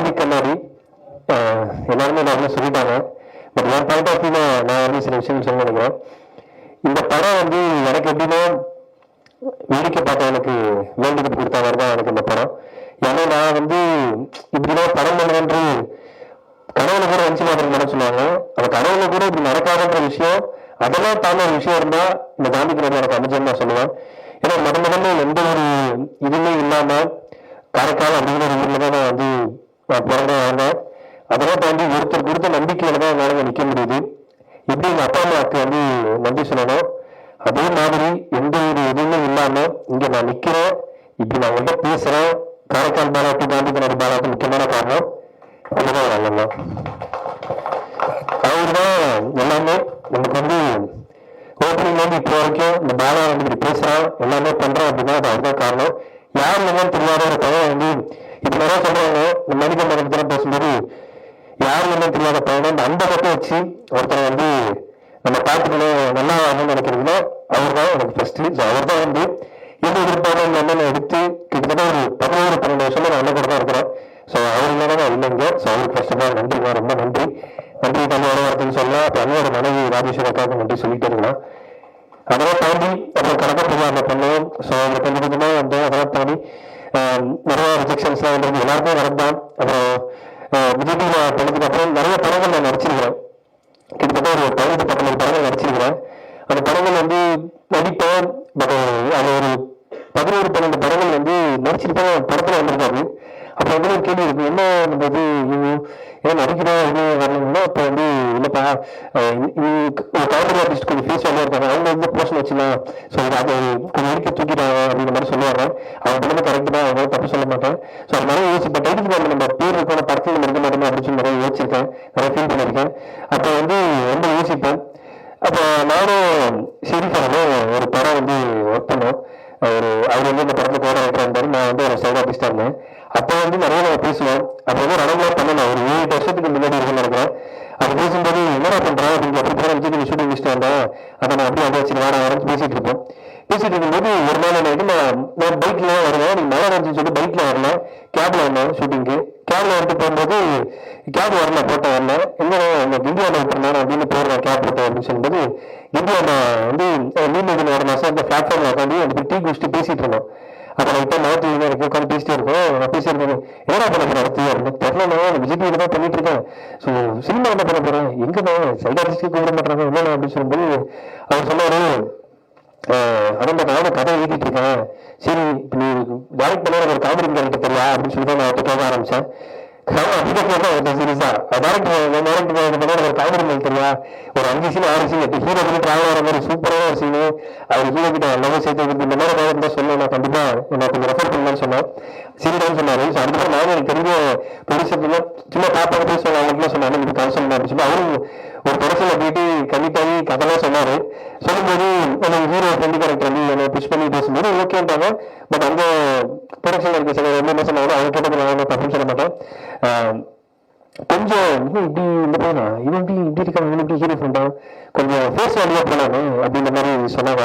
காந்தி கல்லூரி எல்லாருமே எல்லாருமே சொல்லிட்டாங்க. பட் என் பாயிண்ட் ஆஃப் வியூல நான் வந்து சில விஷயங்கள் சொல்ல நினைக்கிறேன். இந்த படம் வந்து எனக்கு எப்படின்னா வேடிக்கை பார்த்தவனுக்கு வேண்டுதல் கொடுத்த மாதிரி தான் எனக்கு இந்த படம். ஏன்னா நான் வந்து இப்படிதான் படம் பண்ணுறேன்று கடவுளை கூட வந்து மாதிரி பண்ண அந்த கடவுளை கூட இப்படி நடக்காதுன்ற விஷயம் அதெல்லாம் தாண்ட ஒரு விஷயம் இருந்தா இந்த காந்தி கிரகம் எனக்கு அமைச்சர் நான் சொல்லுவேன். ஏன்னா முத முதல்ல எந்த ஒரு இதுவுமே இல்லாம காரைக்கால் அப்படிங்கிற ஒரு ஊர்ல தான் நான் வந்து நான் பிறந்த வந்தேன் அதெல்லாம் தாண்டி ஒருத்தர் கொடுத்த நம்பிக்கையில தான் என்னால நிக்க முடியுது. எப்படி எங்க அப்பா அம்மாவுக்கு வந்து நன்றி சொல்லணும்? அதே மாதிரி எந்த ஒரு இதுவுமே இல்லாம இங்க நான் நிக்கிறேன். இப்படி நான் உங்கள்கிட்ட பேசுறேன். காரைக்கால் பாலாட்டு காந்தி கண்ணாடி பாலாட்டு முக்கியமான காரணம் அதுதான் நல்லமா அவர் தான் எல்லாமே நமக்கு வந்து ஓப்பனிங்ல வந்து இப்போ வரைக்கும் இந்த பாலா வந்து இப்படி பேசுறான். எல்லாமே பண்றான் அப்படின்னா அது அவர் தான் காரணம். யார் இல்லைன்னு தெரியாத ஒரு பையன் வந்து இப்போ சொல்றாங்க. இந்த மனித மரணத்துல பேசும்போது யார் என்ன தெரியாத பையனை அந்த பக்கம் வச்சு ஒருத்தரை வந்து நம்ம பார்த்துக்கணும் நல்லா ஆகணும்னு நினைக்கிறீங்களோ அவர் தான் எனக்கு ஃபர்ஸ்ட் ஸோ அவர் தான் வந்து எந்த எதிர்ப்பான என்னென்ன எடுத்து கிட்டத்தட்ட ஒரு பதினோரு பன்னெண்டு வருஷமா நான் அண்ணன் கூட தான் இருக்கிறேன். ஸோ அவர் இல்லாம நான் இல்லைங்க ஸோ அவருக்கு ஃபர்ஸ்ட் ஆஃப் ஆல் நன்றிங்க ரொம்ப நன்றி. நன்றி தன்னோட வார்த்தைன்னு சொல்லலாம் அப்போ அண்ணோட மனைவி ராஜேஸ்வரக்காக நன்றி சொல்லிட்டே இருக்கலாம். அதெல்லாம் தாண்டி அப்புறம் கடற்கரை அந்த பண்ணோம் ஸோ அவங்க கொஞ்சம் கொஞ்சமாக வந்து அதெல்லாம் தாண்டி நிறைய ரிஜெக்ஷன்ஸ்லாம் வந்துருக்கு. எல்லாருமே நடந்தான் அப்புறம் விஜய் பண்ணதுக்கு அப்புறம் நிறைய படங்கள் நான் நடிச்சிருக்கிறேன். கிட்டத்தட்ட ஒரு பதினெட்டு பத்தொன்பது படங்கள் நடிச்சிருக்கிறேன். அந்த படங்கள் வந்து நடிப்பேன். பட் அது ஒரு பதினோரு பன்னெண்டு படங்கள் வந்து நடிச்சிருப்பேன். படத்தில் வந்திருக்காது. அப்போ வந்து ஒரு கேள்வி இருக்கு என்ன நம்ம இது ஏன் நடிக்கிறோம் இது வரணும்னா அப்போ வந்து இல்லைப்பா ஒரு காமெடி ஆர்டிஸ்ட் கொஞ்சம் ஃபேஸ் வேலையாக இருக்காங்க. அவங்க வந்து போர்ஷன் வச்சுலாம் ஸோ அது கொஞ்சம் எடுக்க தூக்கிட்டாங்க அப்படிங்கிற மாதிரி சொல்லுவாங்க. அவங்க பண்ணது கரெக்ட் தான் அவங்க தப்பு சொல்ல மாட்டேன். ஸோ அது நிறைய யோசிப்பேன் டைட்டில் நம்ம நம்ம பேர் இருக்கோம் படத்தில் நம்ம இருக்க மாட்டோம் அப்படின்னு சொல்லி நிறைய யோசிச்சிருக்கேன். நிறைய ஃபீல் பண்ணியிருக்கேன். அப்போ வந்து ரொம்ப யோசிப்பேன். அப்போ நானும் சரி ஒரு அவர் சொன்னாரு ஆஹ் அதான் இந்த நானும் கதை எழுதிட்டு இருக்கேன். சரி இப்ப நீ டேரக்ட் பண்ண ஒரு காமெடி கேரக்டர் தெரியா? அப்படின்னு சொல்லி தான் நான் அவர்கிட்ட ஆரம்பிச்சேன். ஆமா, அப்படிதான் சீரியஸா டேரக்ட் டேரக்ட் பண்ண ஒரு காமெடி மேல் தெரியா? ஒரு அஞ்சு சீன் ஆறு சீன் எட்டு ஹீரோ வந்து டிராவல் ஆகிற மாதிரி சூப்பரான ஒரு சீனு அவர் ஹீரோ கிட்ட எல்லாமே சேர்த்து வைக்கிறது இந்த மாதிரி கதை இருந்தா சொல்ல நான் கண்டிப்பாக நான் கொஞ்சம் ரெஃபர் பண்ணலான்னு சொன்னேன். சரிடான்னு சொன்னாரு ஸோ அதுக்கப்புறம் நானும் எனக்கு தெரிஞ்ச ப்ரொடியூசர் சும்மா பாப்பா பேசுவாங்க அவங்களுக்குலாம் சொன்னாங்க இது கதை அப்படின்னு சொல்லி அவரும் ஒரு படத்துல போயிட்டு கண்டிப்பாகி கதைலாம் சொன்னாரு. சொல்லும்போது எனக்கு ஹீரோ ஃப்ரெண்டு கேரக்டர் வந்து என்னை புஷ் பண்ணி பேசும்போது ஓகேன்ட்டாங்க பட் அந்த ப்ரொடக்ஷன் இருக்க சில என்ன சொன்னாலும் அவங்க கேட்டது நான் பர்ஃபார்ம் சொல்ல மாட்டேன். ஆஹ் கொஞ்சம் இன்னும் இப்படி இந்த பையனா இவன் இப்படி இப்படி இருக்கான் இவன் இப்படி ஹீரோ ஃப்ரெண்டா? கொஞ்சம் ஃபேஸ் வேல்யூ போனானே அப்படின்ற மாதிரி சொன்னாங்க.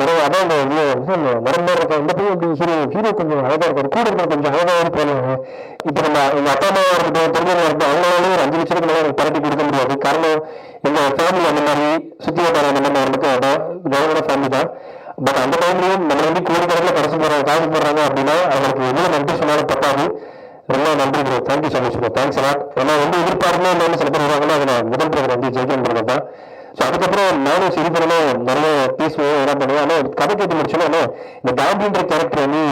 நிறைய அதான் இந்த மரம் மாதிரி இருக்கான் இந்த பையன் இப்படி ஹீரோ ஹீரோ கொஞ்சம் அழகாக இருக்காரு. கூட இருக்கிற கொஞ்சம் அழகாக போனாங்க இப்போ நம்ம எங்கள் அப்பா அம்மாவா இருக்கட்டும் தெரிஞ்சவங்க இருக்கட்டும் அவங்களாலே ஒரு அஞ்சு லட்சத்துக்கு மேலே எனக்கு பரட்டி கொடுக்க முடியாது. காரணம் எங்கள் ஃபேமிலி அந்த மாதிரி சுற்றி வட்டாரம் அந்த மாதிரி இருந்துட்டு அதான் கவர்மெண்ட் ஃபேமிலி தான். பட் அந்த டைம்லயும் நம்ம வந்து கோடிக்கணக்கில் கடைசி போடுறாங்க காசு போடுறாங்க அப்படின்னா அவங்களுக்கு எவ்வளோ நன்றி சொன்னாலும் பத்தாது. ரொம்ப நன்றி bro thank you so much bro thanks எல்லாம் ஏன்னா வந்து எதிர்பார்க்கணும் சில பேர் வருவாங்கன்னா அதை நான் முதல் பிரதர் வந்து ஜெயிக்கன் தான். ஸோ அதுக்கப்புறம் நானும் சரி நிறைய பேசுவேன் என்ன பண்ணுவேன். ஆனால் கதை கேட்டு முடிச்சோன்னா இந்த காந்தின்ற கேரக்டர் வந்து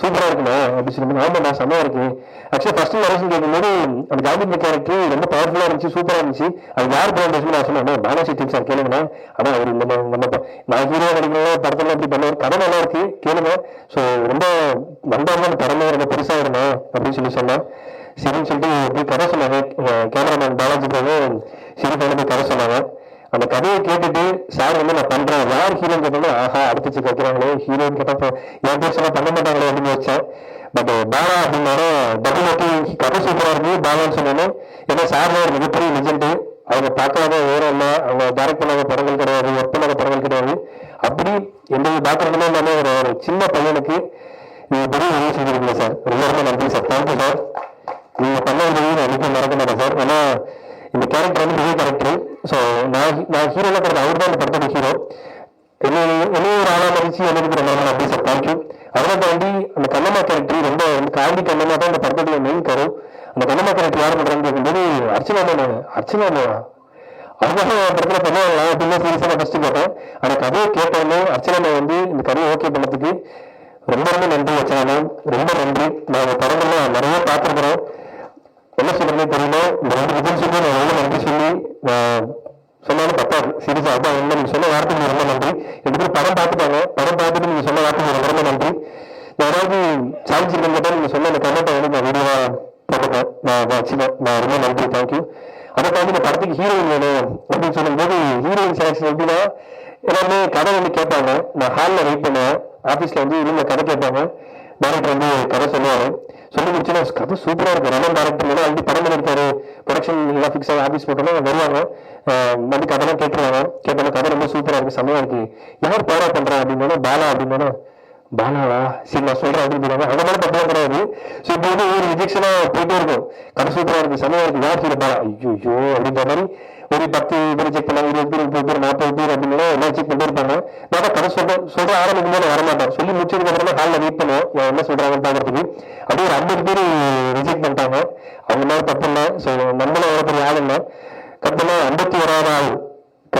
சூப்பராக இருக்குண்ணா அப்படி சொல்லி ஆமாம் நான் செம்மையாக இருக்கு ஆக்சுவலாக ஃபர்ஸ்ட் நரசன் கேட்கும்போது அந்த காந்தின்ற கேரக்டர் ரொம்ப பவர்ஃபுல்லாக இருந்துச்சு சூப்பராக இருந்துச்சு. அது யார் பிராண்ட் நான் சொன்னேன் பாலாஜி டீம் சார் கேளுங்கண்ணா ஆனால் அவர் இந்த நம்ம நான் ஹீரோ நடிக்கிறோம் படத்தில் எப்படி பண்ணுவார். கதை நல்லா இருக்கு கேளுங்க. ஸோ ரொம்ப வந்தாலும் படமே ரொம்ப பெருசாக இருந்தேன் அப்படின்னு சொல்லி சொன்னேன். சரின்னு சொல்லிட்டு போய் கதை சொன்னாங்க கேமராமேன் பாலாஜி போய் சரி பண்ணி போய் கதை சொன்னாங்க. அந்த கதையை கேட்டுட்டு சார் வந்து நான் பண்றேன். யார் ஹீரோன்னு கேட்டாலும் ஆஹா அடுத்து கேட்கிறாங்களே ஹீரோன்னு கேட்டா என் பேர் சொன்னா பண்ண மாட்டாங்களே அப்படின்னு வச்சேன் பட் பாலா அப்படின்னாலும் டபுள் ஓட்டி கதை சூப்பரா இருந்து பாலான்னு சொன்னேன் ஏன்னா சார் ஒரு மிகப்பெரிய லெஜெண்டு அவங்க பார்க்காத வேற இல்லை. அவங்க டேரக்ட் பண்ணாத படங்கள் கிடையாது ஒர்க் பண்ணாத படங்கள் கிடையாது. அப்படி எந்த பேக்ரவுண்டுமே இல்லாமல் ஒரு ஒரு சின்ன பையனுக்கு நீங்க பெரிய உதவி செஞ்சிருக்கீங்க சார். ரொம்ப ரொம்ப நன்றி சார். Thank you sir. நீங்க பண்ண உதவி நான் என்னைக்கும் மறக்க மாட்டேன் சார். ஏன்னா இந்த கேரக்டர் வந்து பெரிய கேரக்டர் ஸோ நான் நான் ஹீரோல கிடையாது அவர் தான் இந்த படத்தோட ஹீரோ என்ன என்ன ஒரு ஆளாக மதிச்சு எனக்கு ரொம்ப ரொம்ப சார் தேங்க்யூ அதெல்லாம் தாண்டி அந்த கண்ணம்மா கேரக்டர் ரொம்ப காந்தி கண்ணம்மா தான் இந்த படத்துடைய மெயின் கரு அந்த கண்ணம்மா கேரக்டர் யார் பண்ணுறாங்க கேட்கும்போது அர்ச்சனா மேம் அர்ச்சனா மேம் அதுதான் படத்தில் பண்ணுவாங்க அப்படின்னு சீரியஸாக நான் கேட்டேன் ஆனால் கதையை கேட்டோன்னே அர்ச்சனா வந்து இந்த கதையை ஓகே பண்ணதுக்கு ரொம்ப ரொம்ப நன்றி அர்ச்சனா ரொம்ப நன்றி நான் படங்கள்லாம் நிறைய பார்த்துருக்குறேன் என்ன சொல்றதுனே தெரியல. இந்த ரெண்டு விஜய் நான் எவ்வளவு நன்றி சொல்லி நான் சொன்னாலும் பத்தாது சீரியஸா அதான் என்ன நீங்க சொன்ன வார்த்தைக்கு ரொம்ப நன்றி. ரெண்டு பேரும் படம் பார்த்துட்டாங்க. படம் பார்த்துட்டு நீங்க சொன்ன வார்த்தைக்கு ரொம்ப ரொம்ப நன்றி. நான் ஏதாவது சான்ஸ் இல்லைன்னு நீங்க சொன்ன அந்த கமெண்ட்டை வந்து நான் வீடியோவா போட்டுட்டேன் நான் வச்சுதான் நான் ரொம்ப நன்றி. தேங்க்யூ அதை தாண்டி இந்த படத்துக்கு ஹீரோயின் வேணும் அப்படின்னு சொல்லும்போது ஹீரோயின் செலக்ஷன் எப்படின்னா எல்லாமே கதை வந்து கேட்பாங்க. நான் ஹாலில் வெயிட் பண்ணுவேன் ஆஃபீஸில் வந்து இன்னும் கதை கேட்பாங்க. டேரக்டர் வந்து கதை சொல்லுவாரு. சொல்லி முடிச்சுன்னா கதை சூப்பராக இருக்கும். ரமன் டேரக்டர் எல்லாம் வந்து படம் எடுத்தார். ப்ரொடக்ஷன் எல்லாம் ஃபிக்ஸ் ஆகி ஆஃபீஸ் போட்டோம்னா வருவாங்க. வந்து கதைலாம் கேட்டுருவாங்க. கேட்டோன்னா கதை ரொம்ப சூப்பராக இருக்கு. செம்மையாக இருக்கு. யார் பேரா பண்ணுறா அப்படின்னா பாலா அப்படின்னா பாலாவா? சரி நான் சொல்கிறேன் அப்படின்னு சொல்லுவாங்க. அந்த மாதிரி தப்பா கிடையாது. ஸோ இப்போ வந்து ஒரு ரிஜெக்ஷனாக போயிட்டே இருக்கும். கதை சூப்பராக இருக்கு செம்மையாக இருக்கு. யார் சொல்லி பாலா? ஐயோ ஐயோ அப்படின்ற மாதிரி ஒரு பத்து பேர் செக் பண்ணாங்க இருபது பேர் முப்பது பேர் நாற்பது பேர் அப்படின்னு எல்லாம் செக் பண்ணிட்டு இருப்பாங்க. நான் கதை சொல்ற சொல்ற ஆரம்பிக்கும் போது வரமாட்டோம் சொல்லி முடிச்சதுக்கு அப்புறமா ஹாலில் வெயிட் பண்ணுவோம் என்ன சொல்றாங்கன்னு பாக்குறதுக்கு அப்படியே ஒரு ஐம்பது பேர் ரிஜெக்ட் பண்ணிட்டாங்க. அவங்க மேல தப்பு இல்லை. ஸோ நம்மளும் எவ்வளவு பெரிய ஆள் இல்லை. கட்டணம் ஐம்பத்தி ஓராவது ஆள்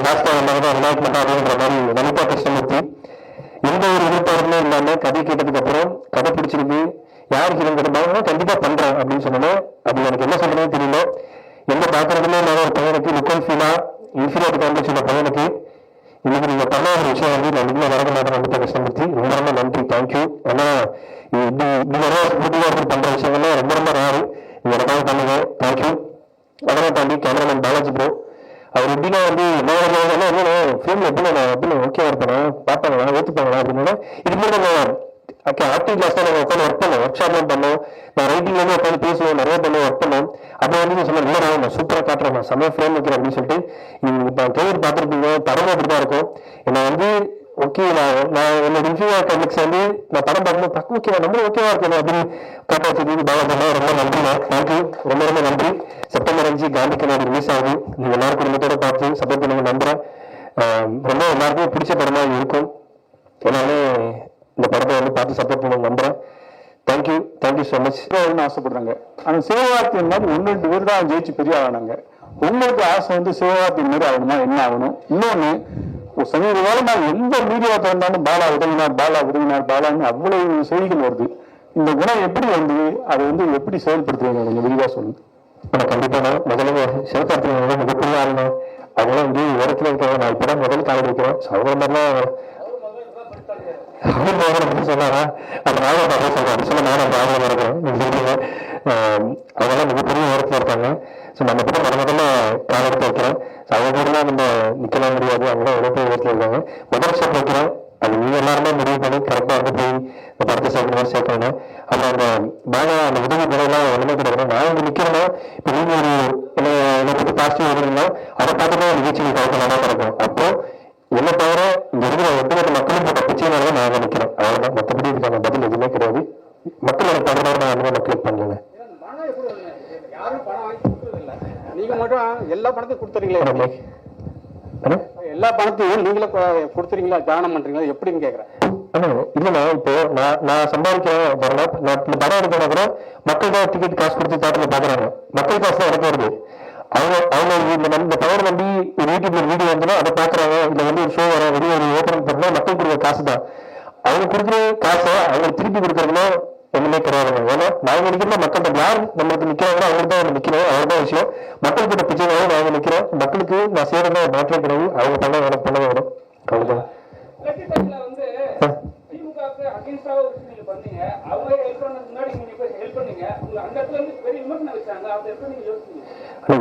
லாஸ்டா வந்தாங்க தான் ரெண்டாயிரத்தி அப்படின்ற மாதிரி வனிதா கிருஷ்ணமூர்த்தி எந்த ஒரு எதிர்பார்ப்புமே இல்லாமல் கதை கேட்டதுக்கு அப்புறம் கதை பிடிச்சிருக்கு. யாருக்கு ஹீரோன் கேட்டாங்க கண்டிப்பா பண்றேன் அப்படின்னு சொன்னோம் அது எனக்கு என்ன சொல்றதுன்னு தெரியல. எந்த பாக்குறதுமே இல்லாத ஒரு பையனுக்கு லுக்கல் ஃபீலா இன்ஃபீரியாரிட்டி காம்ப்ளெக்ஸ் உள்ள பையனுக்கு. இன்னைக்கு நீங்க பண்ண ஒரு விஷயம் வந்து நான் இன்னும் மறக்க மாட்டேன் வனிதா கிருஷ்ணமூர்த்தி ரொம்ப ரொம்ப நன்றி தேங்க்யூ ஏன்னா இது இப்படி இப்படி நிறைய புதுவாக இருந்து பண்ற விஷயங்கள்லாம் ரொம்ப ரொம்ப ரேரு நீங்க எனக்காக பண்ணுங்க. தேங்க்யூ அதெல்லாம் தாண்டி கேமராமேன் பாலாஜி ப்ரோ அவர் எப்படின்னா வந்து நான் என்ன ஃபிலிம்ல எப்படி நான் எப்படி ஓகே இருப்பேன் பார்ப்பாங்களா ஏற்றுப்பாங்களா அப்படின்னா இது மாதிரி ஓகே ஆக்டிவ் கிளாஸ் தான் நம்ம உட்காந்து ஒர்க் பண்ணோம் ஒர்க் ஷாப்லாம் பண்ணோம் நான் ரைட்டிங்ல இருந்து உட்காந்து பேசுவேன் நிறைய பண்ண ஒர்க் பண்ணோம். அப்போ வந்து நீங்க சொன்ன இல்லை நான் சூப்பரா காட்டுறேன் நான் செம்ம ஃப்ரேம் வைக்கிறேன் அப்படின்னு சொல்லிட்டு நீங்க இப்போ ட்ரெயிலர் பார்த்துருப்பீங்க படம் அப்படி தான் இருக்கும். என்ன வந்து ஓகே நான் நான் என்னோட இன்ஃபியூஆர் காமிக்ஸ் வந்து நான் படம் பார்க்கும்போது பக்கம் ஓகே நம்ம ஓகேவா இருக்கணும் அப்படின்னு காட்ட வச்சதுக்கு பாலா பண்ணா ரொம்ப நன்றி தேங்க்யூ ரொம்ப ரொம்ப நன்றி. செப்டம்பர் அஞ்சு காந்தி கண்ணாடி ரிலீஸ் ஆகுது. நீங்க எல்லாரும் குடும்பத்தோட பார்த்து சப்போர்ட் பண்ணுங்க நம்புறேன். ரொம்ப எல்லாருக்குமே பிடிச்ச படமா இருக்கும். எல்லாமே இந்த படத்தை வந்து பார்த்து சப்போர்ட் பண்ணுங்க நம்புறேன். தேங்க்யூ தேங்க்யூ ஸோ மச் ஆகணும்னு ஆசைப்படுறாங்க. ஆனா சிவகார்த்தியின் மாதிரி ஒன்று ரெண்டு பேர் தான் ஜெயிச்சு பெரிய ஆனாங்க உங்களுக்கு ஆசை வந்து சிவகார்த்தியின் மாதிரி ஆகணுமா? என்ன ஆகணும்? இன்னொன்னு ஒரு சமீப காலமா எந்த மீடியா திறந்தாலும் பாலா உதவினார் பாலா உதவினார் பாலான்னு அவ்வளவு செய்திகள் வருது. இந்த குணம் எப்படி வந்து அதை வந்து எப்படி செயல்படுத்துறீங்க கொஞ்சம் விரிவா சொல்லுங்க. நான் கண்டிப்பா நான் முதல்ல சிவகார்த்திகேயன் மிகப்பெரிய ஆளுங்க. அவங்களாம் வந்து உரத்துல இருக்காங்க நான் இப்பதான் முதல் காலம் ஸோ அவங்க மாதிரிலாம் சொன்னாரா? அது நானும் பார்க்க சொல்றேன். சொல்ல நானும் பாவம் இருக்கிறேன். நீங்க சொல்றீங்க. ஆஹ் மிகப்பெரிய உரத்துல இருக்காங்க ஸோ நம்ம கூட முத முதல்ல கால் எடுத்து ஸோ அவங்க நம்ம நிற்கலாம் முடியாது. அவங்களாம் எவ்வளோ பெரிய உரத்துல இருக்காங்க. முதல் ஸ்டெப் அது நீ எல்லாருமே முடிவு பண்ணி கரெக்டாக வந்து போய் இந்த படத்தை சேர்க்கணும் மாதிரி சேர்க்கணும் அப்புறம் அந்த அந்த உதவி குறையெல்லாம் ஒன்றுமே கிடையாது. நான் இங்க நிக்கிறேன்னா இப்போ ஒரு என்னை பத்தி பாசிட்டிவ் வருதுன்னா அதை பார்த்துட்டு நிகழ்ச்சிகள் கிடைக்கலாம் கிடைக்கும் அப்போ என்ன தவிர இங்க இருக்கிற ஒட்டுமொத்த மக்களும் போட்ட பிச்சைனால நான் அங்க நிக்கிறேன் அவ்வளவுதான். மற்றபடி இதுக்கான பதில் எதுவுமே கிடையாது. மக்கள் எனக்கு பண்றதா நான் வாங்கி கொடுக்கறது இல்ல. நீங்க மட்டும் எல்லா பணத்தையும் கொடுத்துறீங்களே எல்லா பணத்தையும் நீங்களே கொடுத்துறீங்களா? தானம் பண்றீங்களா? எப்படின்னு கேக்குறேன். இல்லைண்ணா இப்போ நான் நான் சம்பாதிக்கிறேன் பாருங்க நான் இந்த படம் எடுக்கணும் கூட மக்கள் தான் டிக்கெட் காசு கொடுத்து தேட்டர்ல பாக்குறாங்க மக்கள் காசு தான் எனக்கு வருது. அவங்க அவங்க இந்த நம்ம இந்த பவர் நம்பி ஒரு யூடியூப்ல வீடியோ வந்துடும் அதை பாக்குறாங்க இல்ல வந்து ஒரு ஷோ வர வெளியே ஒரு ஓப்பனிங் பண்ணா மக்கள் கொடுக்குற காசு தான் அவங்க கொடுக்குற காசை அவங்க திருப்பி கொடுக்கறதுனா ஒண்ணுமே கிடையாதுங்க. ஏன்னா நாங்க நிக்கிறோம் மக்கள் யார் நம்மளுக்கு நிக்கிறாங்களோ அவங்க தான் நிக்கிறோம். அவ்வளவுதான் விஷயம். மக்கள் கிட்ட பிச்சைனாலும் நாங்க நிக்கிறோம். மக்களுக்கு நான் செய்யறதா மாற்றம் கிடையாது. அவங்க பண்ண எனக்கு பண்ண வேணும். அவ்வளவுதான்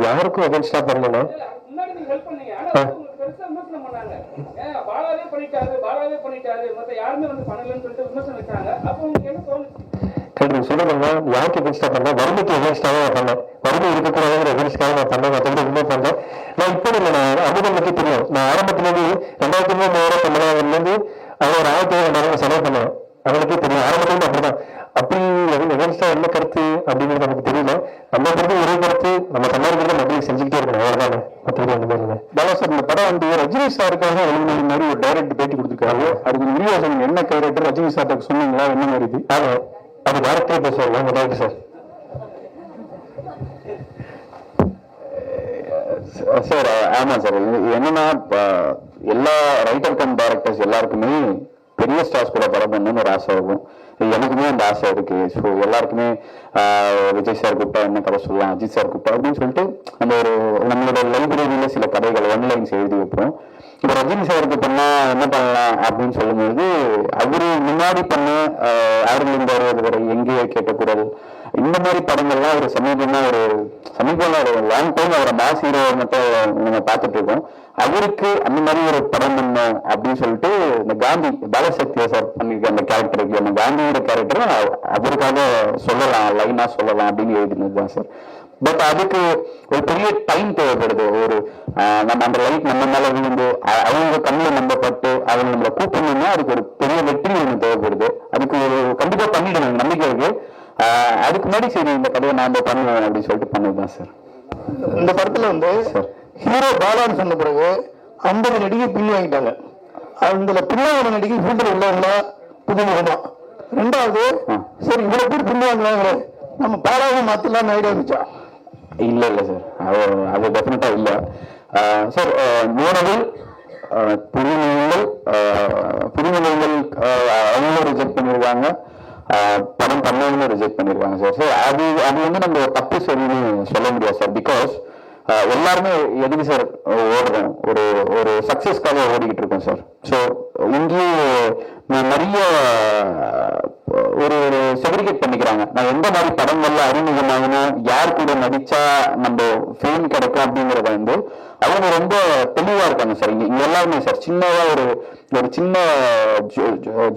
யாருக்கும் தோணுச்சு? கேட்டு சொல்லுங்க யாருக்கு எகென்ஸ்டா பண்ணேன் வறுமைக்கு எகென்ஸ்டாக நான் பண்ணேன். வறுமை இருக்கக்கூடாதுங்கிற எகென்ஸ்டாக நான் பண்ணேன். மற்றபடி பண்ணேன் நான் இப்போ இல்லை நான் அமுதனுக்கு தெரியும். நான் ஆரம்பத்துலேருந்து ரெண்டாயிரத்தி மூணு மூவாயிரம் பண்ணலாம் இருந்து அவங்க ஒரு ஆயிரத்தி ரெண்டாயிரம் செலவு பண்ணுவேன் அவங்களுக்கே தெரியும். ஆரம்பத்துல அப்படிதான். அப்படி எகன்ஸ்டா என்ன கருத்து அப்படிங்கிறது நமக்கு தெரியல. நம்ம கருத்து ஒரே கருத்து நம்ம சம்பாதிக்கிறத மக்களுக்கு செஞ்சுக்கிட்டே இருக்கணும். அவ்வளவுதானே? மற்றபடி அந்த மாதிரி பாலா சார் இந்த படம் வந்து ரஜினி சாருக்காக எழுதின மாதிரி ஒரு டைரக்ட் பேட்டி கொடுத்துருக்காரு. அதுக்கு விரிவா சொல்லுங்க என்ன கேரக்டர் ரஜினி சார்ட்ட சொன்னீங்களா? என்ன மாதிரி இது? அது டேரக்டே பேசுவாங்க நம்ம டேரக்டர் சார். சார் ஆமா சார். என்னன்னா எல்லா ரைட்டர் கம் டேரக்டர்ஸ் எல்லாருக்குமே பெரிய ஸ்டார்ஸ் கூட படம் பண்ணணும்னு ஒரு ஆசை இருக்கும். எனக்குமே அந்த ஆசை இருக்கு. ஸோ எல்லாருக்குமே விஜய் சார் கூப்பிட்டா என்ன கதை சொல்லலாம் அஜித் சார் கூப்பிட்டா அப்படின்னு சொல்லிட்டு நம்ம ஒரு நம்மளோட லைப்ரரியில சில கதைகள் ஒன்லைன்ஸ் எழுதி வைப்போம். இப்போ ரஜினி சாருக்கு பண்ணா என்ன பண்ணலாம் அப்படின்னு சொல்லும்போது அவரு முன்னாடி பண்ண ஆறுலேருந்து அறுபது வரை எங்கேயோ கேட்ட இந்த மாதிரி படங்கள்லாம் ஒரு சமீபமா ஒரு சமீபம்ல ஒரு லாங் டைம் அவரை மாஸ் ஹீரோ மட்டும் நம்ம பார்த்துட்டு இருக்கோம். அவருக்கு அந்த மாதிரி ஒரு படம் பண்ணோம் அப்படின்னு சொல்லிட்டு இந்த காந்தி பாலசக்தியா சார் பண்ணிருக்க அந்த கேரக்டருக்கு அந்த காந்தியோட கேரக்டர் அவருக்காக சொல்லலாம் லைனா சொல்லலாம் அப்படின்னு எழுதினது தான் சார். பட் அதுக்கு ஒரு பெரிய டைம் தேவைப்படுது. ஒரு நம்ம அந்த லைட் நம்ம மேல விழுந்து அவங்க கண்ணில் நம்பப்பட்டு அவங்க நம்மளை கூப்பிடணும்னா அதுக்கு ஒரு பெரிய வெற்றி ஒன்று தேவைப்படுது. அதுக்கு ஒரு கண்டிப்பா பண்ணிடணும் நம்பிக்கை இருக்கு. அதுக்கு முன்னாடி சரி இந்த கதையை நாம பண்ணுவோம் அப்படின்னு சொல்லிட்டு பண்ணதுதான் சார். இந்த படத்துல வந்து ஹீரோ பாலான்னு சொன்ன பிறகு ஐம்பது நடிகை பின் வாங்கிட்டாங்க. அதுல பின்னாடி நடிகை ஃபீல்டில் உள்ளவங்களா? புதுமுகமா. ரெண்டாவது சரி இவ்வளவு பேர் பின் வாங்குறாங்களே நம்ம பாலாவை மாத்திரலாம் ஐடியா இருந்துச்சா? இல்ல இல்ல சார். அது அது டெஃபினட்டா இல்ல. ஆஹ் சார் ஆஹ் மூணவில் ஆஹ் ஆஹ் ஆஹ் அவங்களும் ரிஜெக்ட் பண்ணிருக்காங்க. ஆஹ் படம் பண்ணவங்களும் ரிஜெக்ட் பண்ணிருக்காங்க சார். சார் அது அது வந்து நம்ம தப்பு சரின்னு சொல்ல முடியாது சார். பிகாஸ் எல்லாருமே எதுக்கு சார் ஓடுறோம்? ஒரு ஒரு சக்சஸ்க்காக ஓடிக்கிட்டு இருக்கோம் சார். ஸோ இங்கேயும் நிறைய ஒரு ஒரு செக்ரிகேட் பண்ணிக்கிறாங்க. நான் எந்த மாதிரி படங்கள்ல அறிமுகமாகணும் யார் கூட நடிச்சா நம்ம ஃபேம் கிடைக்கும் அப்படிங்கிறத வந்து அவங்க ரொம்ப தெளிவா இருக்காங்க சார். இங்க இங்க எல்லாருமே சார். சின்னதா ஒரு ஒரு சின்ன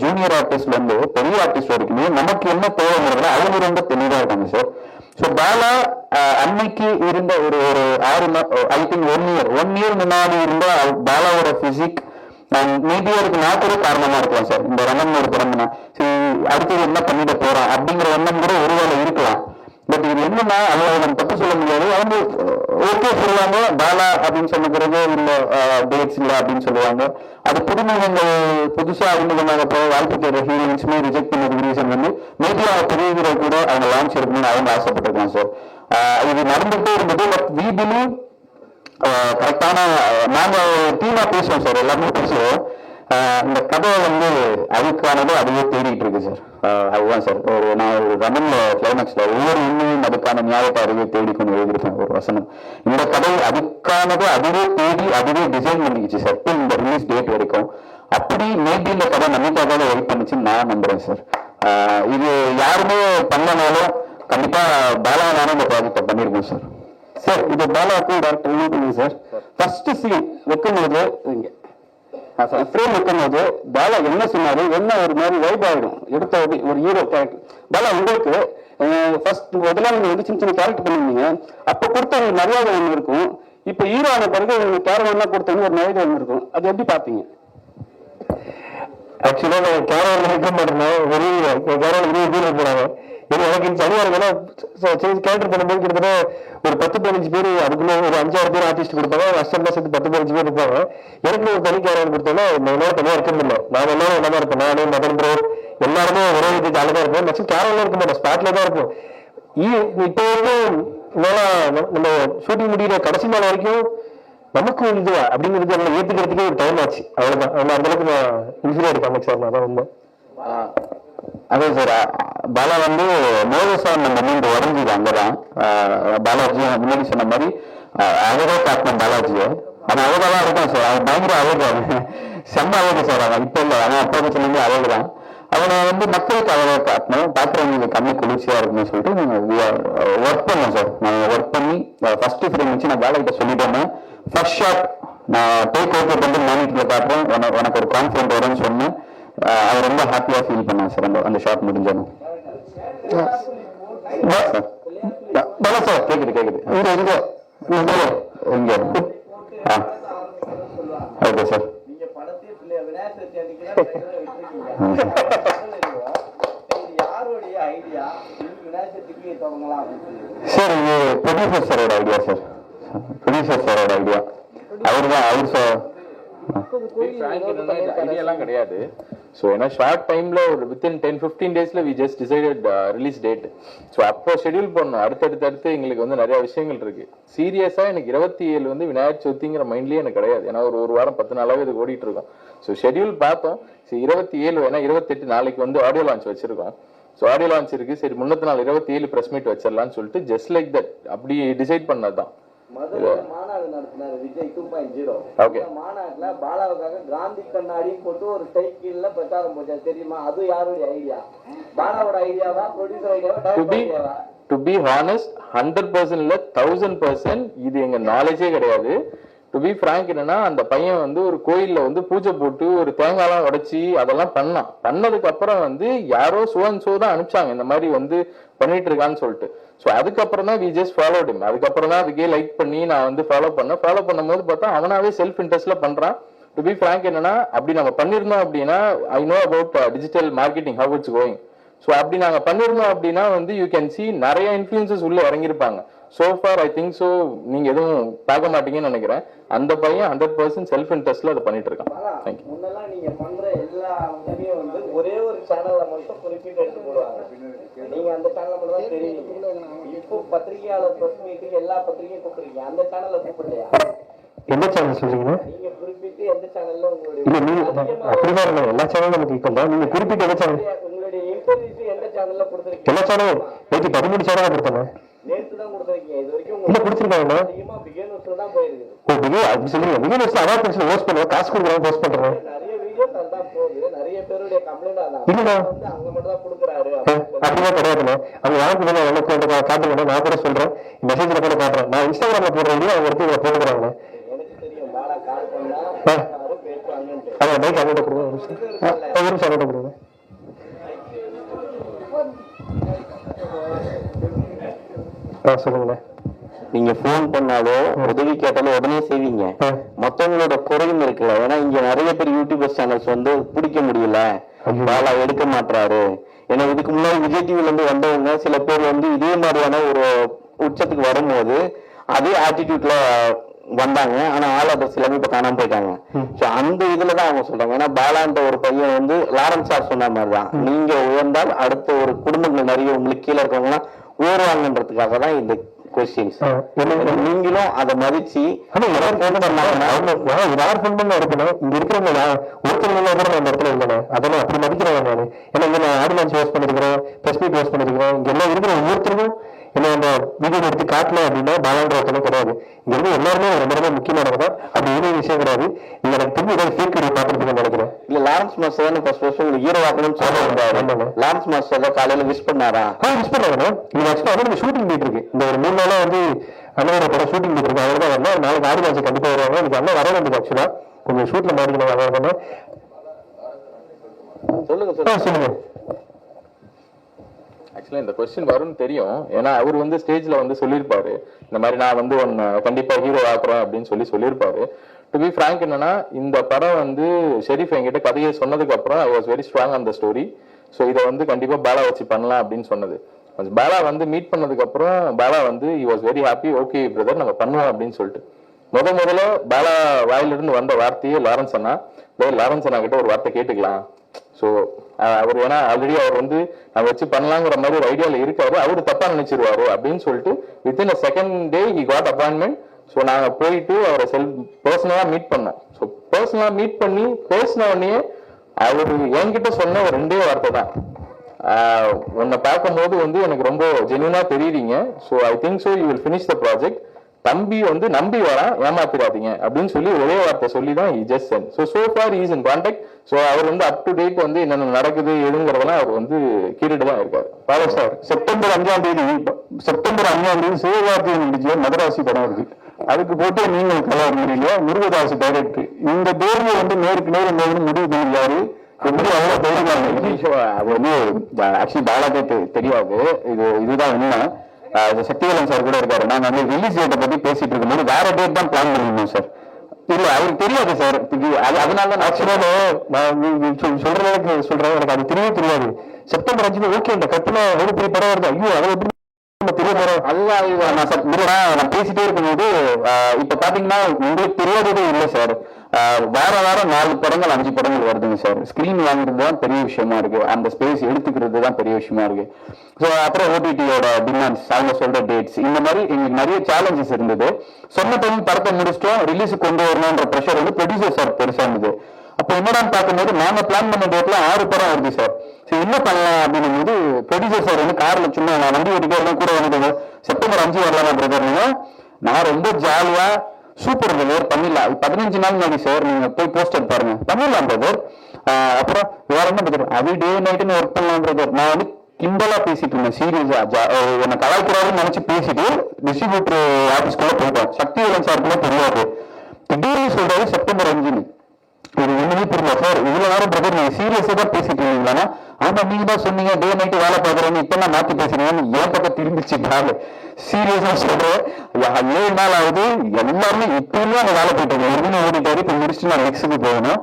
ஜூனியர் ஆர்டிஸ்ட்ல இருந்து பெரிய ஆர்டிஸ்ட் வரைக்குமே நமக்கு என்ன தேவைங்கிறதுல அவங்க ரொம்ப தெளிவா இருக்காங்க சார். ஸோ பாலா அஹ், அன்னைக்கு இருந்த ஒரு ஒரு ஆறு I think one year one year முன்னாடி இருந்த பாலாவோட பிசிக் மேபி அதுக்கு நான் கூட காரணமா இருக்கலாம் சார் இந்த ரமன் ஒரு பிறந்தனா சரி அடுத்தது என்ன பண்ணிட போறான் அப்படிங்கிற எண்ணம் கூட ஒருவேளை இருக்கலாம். பட் இது என்னன்னா அவங்க நம்ம தப்பு சொல்ல முடியாது. அவங்க ஓகே சொல்லுவாங்க பாலா அப்படின்னு சொன்ன பிறகு டேட்ஸ் இல்லை அப்படின்னு சொல்லுவாங்க. அது புதுமுகங்கள் புதுசாக அறிமுகமாக போக வாய்ப்பு தேடுற ஹீரோயின்ஸுமே ரிஜெக்ட் பண்ணதுக்கு ரீசன் வந்து மேபி அவங்க பெரிய ஹீரோ கூட அவங்க லான்ச் எடுக்கணும்னு அவங்க ஆசைப்பட்டிருக்காங்க சார் இது நடந்துகிட்டே இருந்தது பட் வி பிலீவ் கரெக்டான நாங்கள் டீமாக பேசுவோம் சார் எல்லாருமே பேசுவோம். இந்த கதை வந்து அதுக்கானது அதுவே தேடிட்டு இருக்கு சார் அதுதான் சார். ஒரு நான் ஒரு ரமன்ல கிளைமேக்ஸ்ல ஒவ்வொரு உண்மையும் அதுக்கான நியாயத்தை அதுவே தேடி கொண்டு எழுதியிருப்பேன் ஒரு வசனம். இந்த கதை அதுக்கானது அதுவே தேடி அதுவே டிசைன் பண்ணிக்கிச்சு சார். இந்த ரிலீஸ் டேட் வரைக்கும். அப்படி மேபி இந்த கதை நமக்காக வெயிட் பண்ணுச்சுன்னு நான் நம்புறேன் சார். இது யாருமே பண்ணனாலும் கண்டிப்பா பாலா நானும் இந்த ப்ராஜெக்டை பண்ணியிருக்கோம் சார். சார் இது பாலாவுக்கும் டேரக்டர் சார்? ஃபர்ஸ்ட் சீன் வைக்கும்போது இங்க ஃப்ரேம் வைக்கும்போது பாலா என்ன சொன்னாரு? என்ன ஒரு மாதிரி வைப் ஆகிடும் எடுத்த ஒரு ஹீரோ கேரக்டர் பாலா உங்களுக்கு ஃபர்ஸ்ட் முதல்ல நீங்கள் வந்து சின்ன சின்ன கேரக்டர் பண்ணிருந்தீங்க. அப்போ கொடுத்த ஒரு மரியாதை ஒன்று இருக்கும். இப்போ ஹீரோ ஆன பிறகு கேரவன்லாம் கொடுத்தவங்க ஒரு மரியாதை ஒன்று இருக்கும். அது எப்படி பார்த்தீங்க ஆக்சுவலாக நான் கேரளாவில் இருக்க மாட்டேன். வெளியே கேரளாவில் வெளியே போனாங்க இது எனக்கு தனியா இருக்குன்னா கேரக்டர் பண்ணும்போது கிட்டத்தட்ட ஒரு பத்து பதினஞ்சு பேர் அதுக்குள்ள ஒரு அஞ்சாறு பேர் ஆர்டிஸ்ட் கொடுப்பாங்க அசிஸ்டன்ட் சேர்த்து பத்து பதினஞ்சு பேர் இருப்பாங்க. எனக்கு ஒரு தனி கேரக்டர் கொடுத்தோம்னா என்னால் தனியாக இருக்க முடியல நான் எல்லாரும் தான் இருப்பேன் நானே மதன் ப்ரோ எல்லாருமே ஒரே இது ஜாலியாக தான் இருப்போம். மேக்ஸிமம் கேரளா இருக்க மாட்டோம். ஸ்பாட்ல தான் இருப்போம். இப்போ வந்து மேல நம்ம ஷூட்டிங் முடிகிற கடைசி நாள் வரைக்கும் நமக்கு ஒரு இதுவா அப்படிங்கிறது எல்லாம் ஏத்துக்கிறதுக்கே ஒரு டைம் ஆச்சு. அவ்வளவுதான். அந்த அந்த அளவுக்கு நான் இன்ஃபீரியர் காமிக் சார் நான் தான் ரொம்ப அதே சார் பாலா வந்து மோகசான் நம்ம மீண்டு உடஞ்சிது அங்கதான். பாலாஜி முன்னாடி சொன்ன மாதிரி ஆஹ் அழகா காட்டின பாலாஜியை. அவன் அழகாலாம் இருக்கான் சார். அவன் பயங்கர அழகு. செம்ம அழகு சார் அவன். இப்ப இல்லை. அவன் அப்பா சொல்லுங்க அழகுதான். அவனை வந்து மக்களுக்கு அழகா காட்டணும். பார்க்குறவங்களுக்கு கண்ணு குளிர்ச்சியா இருக்குன்னு சொல்லிட்டு ஒர்க் பண்ணோம் சார். நாங்கள் ஒர்க் பண்ணி ஃபர்ஸ்ட் ஃப்ரேம் வச்சு நான் வேலைகிட்ட சொல்லிட்டேன்னா ஃபர்ஸ்ட் ஷாட் நான் டேக் ஓவர் பண்ணிட்டு மானிட்டர்ல காட்டுறேன் உனக்கு ஒரு கான்ஃபிடன்ட் வரும்னு சொன்னேன். அவர் ரொம்ப ஹாப்பியாக ஃபீல் பண்ணார் சார் அந்த அந்த ஷாட் முடிஞ்சோன்னு பலா சார் கேட்குது கேட்குது இங்கே எங்கே இங்கே ஆ ஓகே சார் சார் இது ப்ரொடியூசர் சாரோட ஐடியா சார் ப்ரொடியூசர் சாரோட ஐடியா அவர் தான் அவர் சார் கிடையாது ஸோ ஏன்னா ஷார்ட் டைமில் ஒரு வித்தின் டென் ஃபிஃப்டீன் டேஸ்ல we just decided release date so அப்போ ஷெட்யூல் பண்ணோம். அடுத்தடுத்து அடுத்து எங்களுக்கு வந்து நிறைய விஷயங்கள் இருக்குது சீரியஸாக எனக்கு இருபத்தி ஏழு வந்து விநாயகர் சதுர்த்திங்கிற மைண்ட்லேயே எனக்கு கிடையாது. ஏன்னா ஒரு ஒரு வாரம் பத்து நாளாவே இது ஓடிட்டு இருக்கோம். ஸோ ஷெட்யூல் பார்த்தோம். சரி இருபத்தி ஏழு ஏன்னா இருபத்தெட்டு நாளைக்கு வந்து ஆடியோ லான்ச் வச்சுருக்கோம். ஸோ ஆடியோ லான்ச் இருக்குது சரி முன்னத்து நாள் இருபத்தி ஏழு ப்ரெஸ் மீட் வச்சிடலாம்னு சொல்லிட்டு ஜஸ்ட் லைக் தட் அப்படி டிசைட் பண்ணது தான் மாநாட்டுல பாலாவுக்காக காந்தி கண்ணாடின்னு போட்டு ஒரு சைக்கிள்ல பிரச்சாரம் போச்சாரு. தெரியுமா? அது யாருடைய ஐடியா பாலாவோட ஐடியாவா ப்ரொடியூசர் ஐடியாவா டு பி ஹானஸ்ட் ஹண்ட்ரட் பர்சன்ட்ல தௌசண்ட் பர்சன்ட் இது எங்க நாலேஜே கிடையாது. டு பி ஃப்ராங்க் என்னன்னா அந்த பையன் வந்து ஒரு கோயில்ல வந்து பூஜை போட்டு ஒரு தேங்காய்லாம் உடைச்சி அதெல்லாம் பண்ணான். பண்ணதுக்கு அப்புறம் வந்து யாரோ சுவன் சோ தான் அனுப்பிச்சாங்க. இந்த மாதிரி வந்து பண்ணிட்டு இருக்கான்னு சொல்லிட்டு. ஸோ அதுக்கப்புறம் தான் வி ஜஸ்ட் ஃபாலோ டிம் அதுக்கப்புறம் தான் அதுக்கே லைக் பண்ணி நான் வந்து ஃபாலோ பண்ணேன். ஃபாலோ பண்ணும்போது பார்த்தா அவனாவே செல்ஃப் இன்ட்ரெஸ்ட்ல பண்றான். டு பி ஃப்ராங்க் என்னன்னா அப்படி நம்ம பண்ணியிருந்தோம் அப்படின்னா I know about digital marketing how it's going so அப்படி நாங்கள் பண்ணியிருந்தோம் அப்படின்னா வந்து யூ கேன் சி நிறைய இன்ஃபுளுசஸ் உள்ள இறங்கியிருப்பாங்க. So far I think so நீங்க எதுவும் பார்க்க மாட்டீங்கன்னு நினைக்கிறேன். அந்த பையன் ஹண்ட்ரட் பர்சன்ட் செல்ஃப் இன்ட்ரெஸ்ட்ல அதை பண்ணிட்டு இருக்கான். தேங்க்யூ முன்னெல்லாம் நீங்க பண்ற எல்லா உதவியும் வந்து ஒரே ஒரு சேனல்ல மட்டும் குறிப்பிட்டு எடுத்து போடுவாங்க. நீங்க அந்த சேனல்ல மட்டும் தான் தெரியுங்க இப்போ பத்திரிகையாளர் பிரஸ் மீட்டுக்கு எல்லா பத்திரிகையும் கூப்பிடுறீங்க. அந்த சேனல்ல கூப்பிடலையா? என்ன சேனல் சொல்றீங்க? நீங்க குறிப்பிட்டு எந்த சேனல்ல உங்களுடைய இல்ல நீங்க அப்படிதான் இல்லை எல்லா சேனலும் நமக்கு ஈக்குவல் தான் நீங்க குறிப்பிட்ட எந்த சேனல் உங்களுடைய இன்டர்வியூஸ் எந்த சேனல்ல கொடுத்துருக்கீங்க? எல்லா சேனலும் நேற்று பதிமூணு சேனல் கொடுத்தாங்க இது காசு கொடுக்குறோம் ஹோஸ்ட் பண்றேன் நிறைய பேருடைய கம்ப்ளைண்ட் அதான். அங்க மட்டும் தான் கொடுக்குறாரு அப்படிலாம் கிடையாதுண்ணே அவங்க யாருக்கு வேணும் கொண்டு காட்டுங்க நான் கூட சொல்றேன். மெசேஜ்ல கூட காட்டுறேன். நான் இன்ஸ்டாகிராம்ல போடுற வீடியோ அவங்க எடுத்து இதில் போட்டுக்கிறாங்க. எனக்கு தெரியும் பாலா கால் பண்ணா ஆ. யாரும் பேசுவாங்கன்ட்டு. அதை பைக் அவங்கள்ட்ட கொடுங்க. ஒரு நிமிஷம். கொடுங்க. ஆ சொல்லுங்கண்ணே நீங்க போன் பண்ணாலோ உதவி கேட்டாலோ உடனே செய்வீங்க. மத்தவங்களோட குறையும் இருக்குல்ல. ஏன்னா இங்க நிறைய பேர் யூடியூபர் சேனல்ஸ் வந்து பிடிக்க முடியல. பாலா எடுக்க மாட்டாரு ஏன்னா இதுக்கு முன்னாடி விஜய் டிவில இருந்து வந்தவங்க சில பேர் வந்து இதே மாதிரியான ஒரு உச்சத்துக்கு வரும்போது அதே ஆட்டிடியூட்ல வந்தாங்க. ஆனா ஆள் அதை எல்லாமே இப்ப காணாம போயிட்டாங்க. சோ அந்த இதுல தான் அவங்க சொல்றாங்க. ஏன்னா பாலான்ற ஒரு பையன் வந்து லாரன்ஸ் சார் சொன்ன மாதிரி தான் நீங்க உயர்ந்தால் அடுத்த ஒரு குடும்பங்கள் நிறைய உங்களுக்கு கீழே இருக்கவங்க எல்லாம் உயர்வாங்கன்றதுக்காக தான் இந்த கொஸ்டின்ஸ் நீங்களும் அதை மதிச்சு இருக்கணும்? இங்க இருக்கிறவங்க நான் ஒருத்தவங்க கூட நான் இடத்துல இல்லைண்ணே. அதெல்லாம் அப்படி மதிக்கிறேன் நான். ஏன்னா இங்க நான் ஆடியன்ஸ் பண்ணிருக்கிறேன் பிரஸ் மீட் பண்ணிருக்கிறேன். இங்க எல்லாம் இருக்கிற ஒவ்வொருத்தருக்கும் என்ன அந்த வீடியோ எடுத்து காட்டல அப்படின்னா பாலான்ற ஒருத்தனும் கிடையாது. இங்க இருந்து எல்லாருமே ரொம்ப ரொம்ப முக்கியமானவங்க தான். அப்படி எதுவும் விஷயம் கிடையாது. நீங்க எனக்கு திரும்பி ஏதாவது ஃபேக் வீடியோ பார்த்துருப்பீங்கன்னு நினைக்கிறேன். இல்ல லாரன்ஸ் மாஸ்டர் தானே ஃபர்ஸ்ட் ஃபர்ஸ்ட் உங்களுக்கு ஹீரோ ஆக்கணும்னு சொல்ல வந்தாரு ஆமாங்க. லாரன்ஸ் மாஸ்டர் தான் காலையில விஷ் பண்ணாரா? ஆ மிஸ் பண்ணுறாங்க இது ஆக்சுவலாக வந்து ஷூட்டிங் போயிட்டு இருக்கு. இந்த ஒரு மூணு நாளா வந்து அண்ணனோட படம் ஷூட்டிங் போயிட்டு இருக்கு. அவர் தான் வரணும் நாளைக்கு ஆடி மாசம் கண்டிப்பாக வருவாங்க. எனக்கு அண்ணன் வர வேண்டியது ஆக்சுவலாக கொஞ்சம் ஷூட்டில் மாறிக்கணும் சொல்லுங்க சொல்லுங்க. ஆக்சுவலாக இந்த கொஸ்டின் வரும்னு தெரியும். ஏன்னா அவர் வந்து ஸ்டேஜில் வந்து சொல்லியிருப்பாரு. இந்த மாதிரி நான் வந்து ஒன்னு கண்டிப்பாக ஹீரோ ஆக்குறேன் அப்படின்னு சொல்லி சொல்லியிருப்பாரு. டு பி ஃப்ராங்க் என்னன்னா இந்த படம் வந்து ஷெரீஃப் என்கிட்ட கதையை சொன்னதுக்கு அப்புறம் ஐ வாஸ் வெரி ஸ்ட்ராங் அந்த ஸ்டோரி ஸோ இதை வந்து கண்டிப்பாக பேலா வச்சு பண்ணலாம் அப்படின்னு சொன்னது. பேலா வந்து மீட் பண்ணதுக்கு அப்புறம் வந்து I was very happy okay brother நம்ம பண்ணுவோம் அப்படின்னு சொல்லிட்டு. முத முதல்ல பேலா வாயிலிருந்து வந்த வார்த்தையே லாரன்ஸ் அண்ணா. லாரன்ஸ் அண்ணா கிட்ட ஒரு வார்த்தை கேட்டுக்கலாம். ஸோ அவர் ஏன்னா ஆல்ரெடி அவர் வந்து நான் வச்சு பண்ணலாங்கிற மாதிரி ஒரு ஐடியாவில் இருக்காரு. அவரு தப்பாக நினைச்சிருவாரு? அப்படின்னு சொல்லிட்டு within a second day he got appointment so நாங்கள் போயிட்டு அவரை செல் பர்சனலாக மீட் பண்ணோம். ஸோ பர்சனலாக மீட் பண்ணி பேசின உடனே என்கிட்ட சொன்ன ஒரு ரெண்டே வார்த்தை தான். உன்னை பார்க்கும்போது வந்து எனக்கு ரொம்ப ஜென்யூனாக தெரியுறீங்க. So I think so you will finish the project தம்பி வந்து நம்பி வரான் ஏமாத்திராதீங்க அப்படின்னு சொல்லி ஒரே வார்த்தை சொல்லி தான் just so so far is in contact so அவர் வந்து அப் டு டேட் வந்து என்னென்ன நடக்குது எதுங்கிறதெல்லாம் அவர் வந்து கேட்டுட்டு தான் இருக்காரு. பாலா சார் செப்டம்பர் அஞ்சாம் தேதி செப்டம்பர் அஞ்சாம் தேதி சிவகார்த்திகேயன் நடிச்ச மதராசி படம் இருக்கு அதுக்கு போட்டு நீங்கள் கலர் முடியல முருகதாஸ் டைரக்டர் இந்த தேர்வு வந்து நேருக்கு நேர் நேர்னு முடிவு பண்ணிருக்காரு எப்படி அவ்வளவு தைரியமா ஆக்சுவலி பாலாக்கே தெரியாது இது இதுதான் உண்மை. இது சக்திவேலன் சார் கூட இருக்காரு. நாங்க வந்து ரிலீஸ் டேட்டை பத்தி பேசிட்டு இருக்கும்போது வேற டேட் தான் பிளான் பண்ணிருந்தோம் சார் இல்ல அவருக்கு தெரியாது சார் அதனால தான் சொல்- சொல்ற அளவுக்கு சொல்றேன். எனக்கு அது தெரியவே தெரியாது. செப்டம்பர் அஞ்சு ஓகே இந்த கட்டுல ஒரு பெரிய படம் வருது. ஐயோ அதை எப்படி தெரிய போறோம்? அதுதான் நான் சார் நான் பேசிட்டே இருக்கும்போது இப்ப பாத்தீங்கன்னா உங்களுக்கு தெரியாததே இல்லை சார் வேற வேற வாரம் நாலு படங்கள் அஞ்சு படங்கள் வருதுங்க சார் ஸ்கிரீன் வாங்குறது தான் பெரிய விஷயமா இருக்கு. அந்த ஸ்பேஸ் எடுத்துக்கிறது தான் பெரிய விஷயமா இருக்கு. ஸோ அப்புறம் ஓடிடியோட டிமாண்ட்ஸ் அவங்க சொல்ற டேட்ஸ் இந்த மாதிரி எங்களுக்கு நிறைய சேலஞ்சஸ் இருந்தது. சொன்ன டைம் படத்தை முடிச்சிட்டோம். ரிலீஸ் கொண்டு வரணுன்ற ப்ரெஷர் வந்து ப்ரொடியூசர் சார் பெருசா இருந்தது. அப்போ என்னடான்னு பார்க்கும்போது நாங்க பிளான் பண்ண டேட்ல ஆறு படம் வருது சார் சரி என்ன பண்ணலாம் அப்படின்னும் போது ப்ரொடியூசர் சார் வந்து கார்ல சும்மா நான் வண்டி ஓட்டிட்டே கூட வந்து செப்டம்பர் அஞ்சு வரலாம் பிரதர் நான் ரொம்ப ஜாலியா சூப்பர் பிரதர் பண்ணிடலாம் பதினஞ்சு நாள் முன்னாடி சார் நீங்க போய் போஸ்டர் பாருங்க. பண்ணிடலாம் பிரதர் அப்புறம் வேற என்ன பிரதர் அது டே நைட்டுன்னு ஒர்க் பண்ணலாம் பிரதர் நான் வந்து கிண்டலா பேசிட்டு இருந்தேன் சீரியஸா என்ன கலாய்க்கூடாதுன்னு நினைச்சு பேசிட்டு டிஸ்ட்ரிபியூட்டர் ஆபீஸ்க்குள்ள போயிட்டோம். சக்தி வேலன் கூட தெரியாது. திடீர்னு சொல்றாரு செப்டம்பர் அஞ்சுன்னு. இது ஒண்ணுமே புரியல சார். இதுல வேற பிரதர் நீங்க சீரியஸா தான் பேசிட்டு இருந்தீங்களா ஆமா நீங்க தான் சொன்னீங்க டே நைட் வேலை பாக்குறேன்னு இப்ப நான் மாத்தி பேசுறீங்கன்னு என் பக்கம் திரும்பிச்சு நாள் சீரியஸா சொல்றேன். ஏழு நாள் ஆகுது. எல்லாருமே இப்பயுமே அந்த வேலை போயிட்டு இருக்கேன் ஓடிட்டாரு இப்ப முடிச்சுட்டு நான் நெக்ஸ்ட்டுக்கு போகணும்.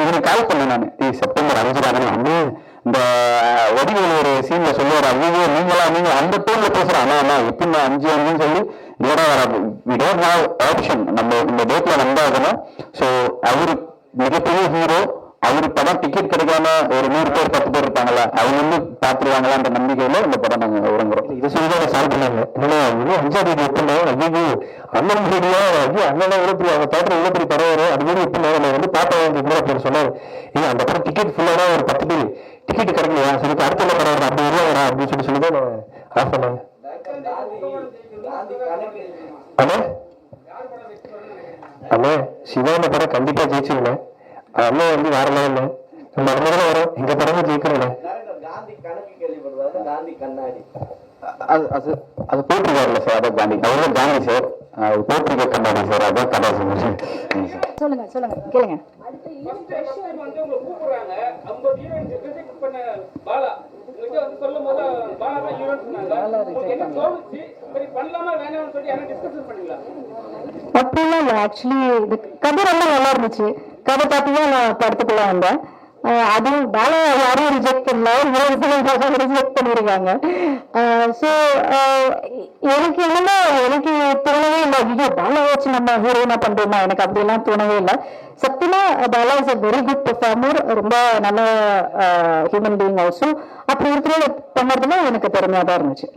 இவனை கால் பண்ணேன் நான். செப்டம்பர் அஞ்சு தானே வந்து இந்த வடிவேல் ஒரு சீன்ல சொல்லுவார் ஐயோ நீங்களா நீங்க அந்த டோன்ல பேசுற அண்ணா அண்ணா எப்படி நான் அஞ்சு அஞ்சுன்னு சொல்லி இதோட வி டோன்ட் ஹாவ் ஆப்ஷன் நம்ம இந்த டேட்ல வந்தாகணும் ஸோ அவரு மிகப்பெரிய ஹீரோ அவரு படம் டிக்கெட் கிடைக்காம ஒரு நூறு பேர் பத்து பேர் இருப்பாங்கல்ல அவங்க வந்து பாத்துருவாங்களான்ற நம்பிக்கையில இந்த படம் நாங்க உறங்குறோம் இதை சொல்லி தான் சால்வ் பண்ணாங்க ஏன்னா இன்னும் அஞ்சாவது தேதி எப்படின்னா ஐயோ அண்ணன் மீடியா ஐயோ அண்ணன் எவ்வளவு பெரிய அவங்க தேட்டர் எவ்வளவு பெரிய படம் வரும்? அது மாதிரி எப்படின்னா நான் வந்து பார்த்தா வந்து அப்படி சொன்னாங்க ஏன் அந்த படம் டிக்கெட் ஃபுல்லாக ஒரு பத்து பேர். டிக்கெட் கிடைக்கலையா? சரி அடுத்த என்ன படம் வரும் அப்படி வரா அப்படின்னு சொல்லி சொல்லி தான் நான் ஆஃப் பண்ணாங்க அண்ணே? அண்ணே சிவான படம் கண்டிப்பா ஜெயிச்சுங்களேன் அண்ணன் வந்து வேற லெவல்ல நம்ம முதல்ல வரோம். எங்க படமும் கண்ணாடி அது அது அது போட்டிருக்காருல்ல சார் அதான் காந்தி. அவர் காந்தி சார். அது போட்டிருக்க கண்ணாடி சார் அதான் கதை சொல்லுங்க கேளுங்க. ரிஜெக்ட் பண்ணலாமா வேணாம்னு அப்படிலாம் இல்லை ஆக்சுவலி இது கதை ரொம்ப நல்லா இருந்துச்சு. கதை பார்த்து தான் நான் படத்துக்குள்ள வந்தேன். அதுவும் பாலா யாரும் ரிஜெக்ட் பண்ணல ரிஜெக்ட் பண்ணியிருக்காங்க ஸோ எனக்கு என்னன்னா எனக்கு தோணவே இல்லை. ஐயோ பாலா வச்சு நம்ம ஹீரோயினா பண்றோமா? எனக்கு அப்படிலாம் தோணவே இல்லை. சத்தியமா Bala is a very good performer ரொம்ப நல்ல ஹியூமன் பீயிங் ஆல்சோ அப்படி இருக்கிறத பண்ணதுல எனக்கு பெருமையாக தான் இருந்துச்சு.